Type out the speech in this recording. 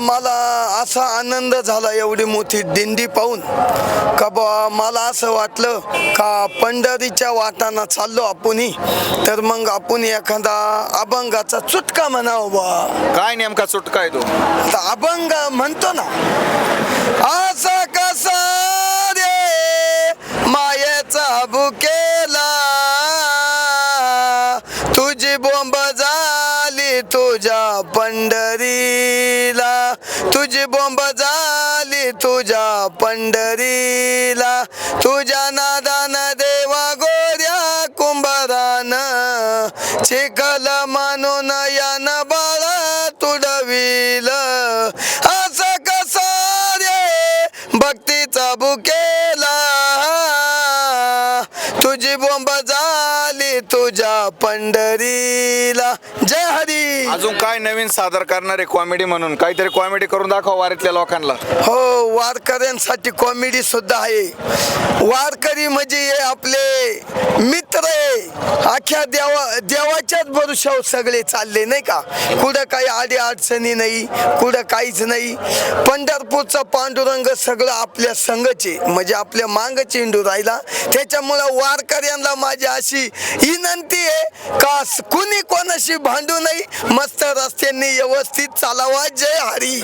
मला असा आनंद झाला एवढी मोठी दिंडी पाहून का बा मला असं वाटलं का पंढरीच्या वाटाना चाललो आपणही तर मग आपण एखादा अभंगाचा चुटका म्हणावं बा. काय नेमका सुटका आहे तो? आता अभंग म्हणतो ना असा कसा रे मायेचा बुकेला तुझी बोंब झाली तुझ्या पंढरीला तुझी बोंब झाली तुझ्या पंढरीला. तुझ्या नादान देवा गोऱ्या कुंभारान चिखल मानून यान बाळा तुडविल. असं कसा रे? भक्तीचा बुके तुझी बोंब झाली तुझ्या पंढरीला. जय हरी. अजून काय नवीन सादर करणारे कॉमेडी म्हणून? काहीतरी कॉमेडी करून दाखव वारीतल्या लोकांना. हो वारकऱ्यांसाठी कॉमेडी सुद्धा आहे. वारकरी म्हणजे हे आपले मित्र आहे. अख्ख्या देवा देवाच्याच भरोशावर सगळे चालले नाही का? कुठं काही आडी अडचणी नाही कुठं काहीच नाही. पंढरपूरचा पांडुरंग सगळं आपल्या संघचे म्हणजे आपल्या मांग चेंडू राहिला. त्याच्यामुळं वारकऱ्यांना माझी अशी विनंती आहे का कुणी कोणाशी भांडू नाही मस्त रस्त्यांनी व्यवस्थित चालावा. जय हरी.